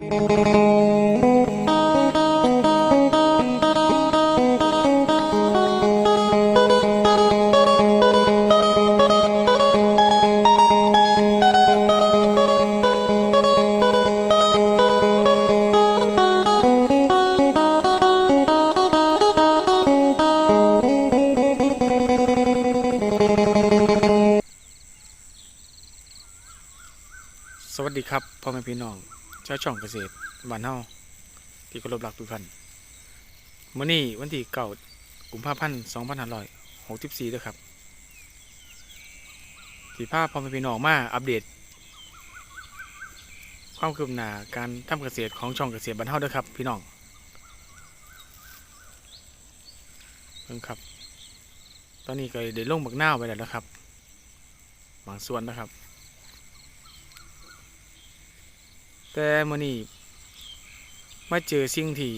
สวัสดีครับพ่อแม่พี่น้อง เจ้าช่องเกษตรบ้านเฮาที่เคารพรักทุกท่านมื้อนี้วันที่เก้ากุมภาพันธ์สองพันห้าร้อยหกสิบสี่ด้วยครับที่พาพ่อมพี่น้องมาอัปเดต ความคืบหน้าการทำเกษตรของช่องเกษตรบ้านเฮาด้วยครับ พี่น้องเพิ่งครับ ตอนนี้ก็ได้ลงบักหน้าไปแล้วนะครับบางส่วนนะครับ แต่มื่อนี้มาเจอสิ่งที่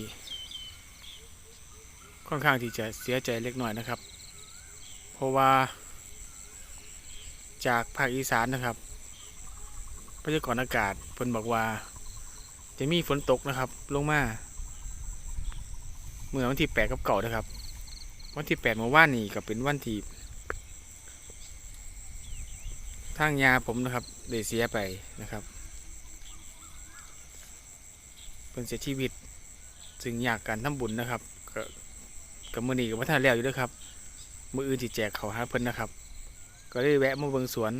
ค่อนข้างที่จะเสียใจเล็กน้อยนะครับ เพราะว่า จากภาคอีสานนะครับพยากรณ์อากาศเพิ่นบอกว่า จะมีฝนตกนะครับ ลงมาเมื่อวันที่แปดกับเก่านะครับ วันที่แปดเมื่อวานนี้ก็เป็นวันที่ทางยาผมนะครับได้เสียไปนะครับ เป็นเสียชีวิต ซึ่งอยากการทำบุญนะครับก็กับมือนี้กับวัฒนแล้วอยู่ด้วยครับ มืออื่นที่แจกเขาหาเพิ่นนะครับ ก็ได้แวะมาเบิ่งสวน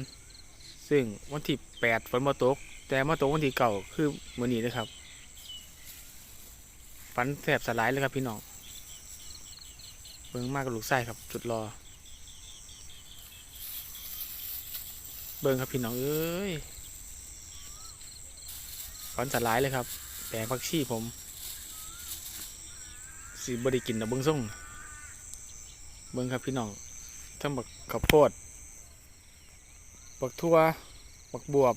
ซึ่งวันที่แปดฝนมาตก แต่มาตกวันที่เก่าคือมือนี้นะครับฝันแสบสลายเลยครับพี่น้องเบิ่งมากกับลูกไส้ครับ จุดรอ เบิ่งครับพี่น้องเอ้ยฝันสลายเลยครับ แปลงผักชีผมสิบไดิกินนะเบิ้งส่งเบิ้งครับพี่น้องทั้งบักข้าวโพดบักทั่วบักบวบ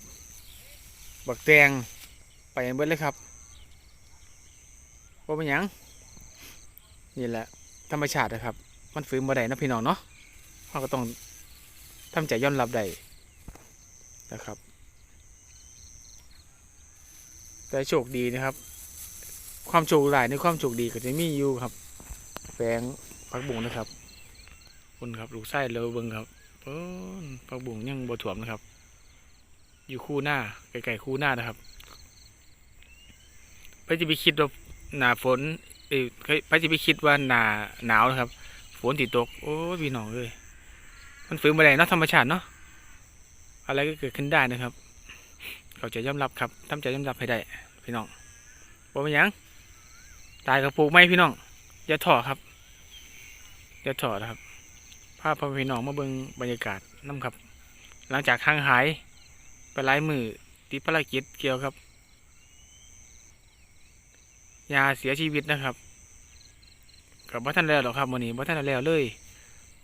บักแตงไปเบิดเลยครับว่าเป็นยังนี่แหละ ธรรมชาตินะครับ มันฟื้นบ่ได้นะพี่น้องเนาะเราก็ต้องทำใจยอมรับได้นะครับ แต่โชคดีนะครับ ความโชคร้ายในความโชคดีก็จะมีอยู่ครับแฝงผักบุ้งนะครับคุณครับลูกไส้เลอเบิงครับเพิ่นผักบุ้งยังบ่ถ่วมนะครับ อยู่คู่หน้าไกลๆคู่หน้านะครับไปจะไปคิดว่าหนาฝนเอ้ยไปจะไปคิดว่าหนาหนาวนะครับ ฝนติตก โอ้ยพี่น้องเลยมันฝืนมาได้เนาะธรรมชาติเนาะอะไรก็เกิดขึ้นได้นะครับ เขาจะยอมรับครับทำใจยอมรับให้ได้ พี่น้องบ่เป็นยังตายกับปลูกไหมพี่น้องอย่าถอครับอย่าถอนะครับภาพพ่อพี่น้องมาเบิ่งบรรยากาศน้ำครับ หลังจากห่างหายไปหลายมือติดภารกิจเกี่ยวครับยาเสียชีวิตนะครับกับบ่ท่านแล้วหรอกครับวันนี้บ่ท่านแล้วเลย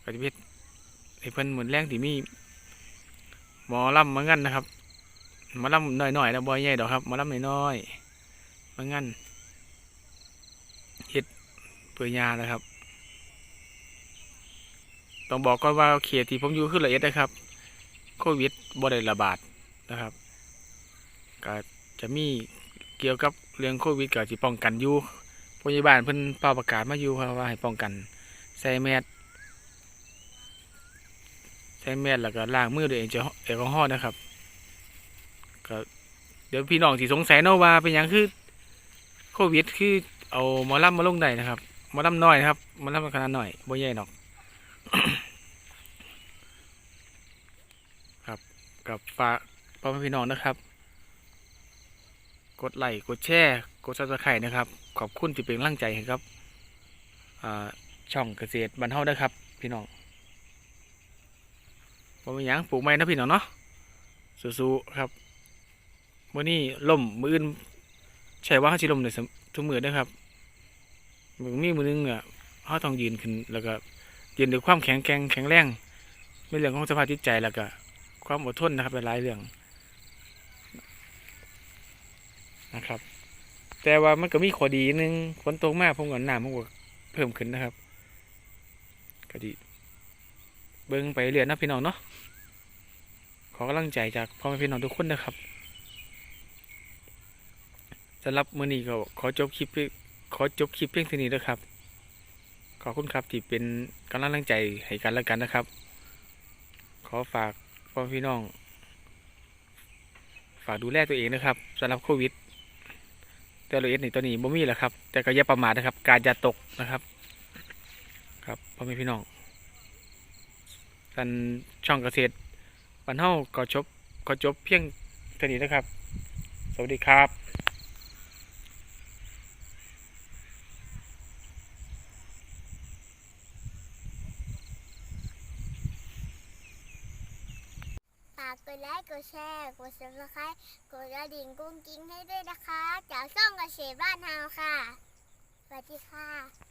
ก็จะเป็นไอ้เพิ่นเหมือนแรงที่มีหมอลำเหมือนกันนะครับ มาลำหน่อยๆนะบอยใหญ่ดอกครับมาลำน้อยๆมางั้นเฮ็ดเปื่อยยานะครับ ต้องบอกก่อนว่าเขตที่ผมอยู่คือละเอียดนะครับ โควิดบ่ได้ระบาดนะครับก็จะมีเกี่ยวกับเรื่องโควิดก็สิป้องกันอยู่พยาบาลเพิ่นเป่าประกาศมาอยู่ครับว่าให้ป้องกันใส่แมสใส่แมสแล้วก็ล้างมือด้วยแอลกอฮอล์นะครับ ก็เดี๋ยวพี่น้องที่สงสัยเนาะว่าเป็นหยังคือโควิดคือเอาหมอลำมาลงได้นะครับหมอลำน้อยนะครับหมอลำขนาดน้อยบ่ใหญ่หรอกครับกับฝากพ่อแม่พี่น้องนะครับ กดไลค์กดแชร์กดซับสไครต์นะครับ ขอบคุณที่เป็นกำลังใจครับช่องเกษตรบรรเทานะครับ พี่น้องบ่เป็นหยังปลูกไม้นะพี่น้องเนาะสู้ๆครับ มื่อนี้ล่มมืออื่นใช่ว่าเขาสิล่มในทุกมือนะครับมือมีมือนึงอะเขาต้องยืนขึ้นแล้วก็ยืนด้วยความแข็งแกร่งแข็งแรงในเรื่องของสภาพจิตใจแล้วก็ความอดทนนะครับเป็นหลายเรื่องนะครับ แต่ว่ามันก็มีข้อดีนึงฝนตกมากผมก็น้ำมันก็เพิ่มขึ้นนะครับ ก็ดีเบิ้งไปเรื่อยนะพี่น้องเนาะขอกำลังใจจากพ่อแม่พี่น้องทุกคนนะครับ สำหรับมื้อนี้ก็ขอจบคลิปขอจบคลิปเพียงเท่านี้นะครับ ขอบคุณครับที่เป็นกำลังใจให้กันและกันนะครับ ขอฝากพ่อพี่น้อง ฝากดูแลตัวเองนะครับสำหรับโควิดแต่โรเอสในตัวนี้บ่มีแหล้วครับ แต่ก็อย่าประมาทนะครับ การจะตกนะครับ ครับพ่อแม่พี่น้องกันช่องเกษตรบ้านเฮาก็จบก็จบเพียงเท่านี้นะครับ สวัสดีครับ กดไลค์กดแชร์ กดซับสไครต์กดกระดิ่งกุ้งกิ้งให้ด้วยนะคะจากช่องเกษตรบ้านเฮาค่ะ สวัสดีค่ะ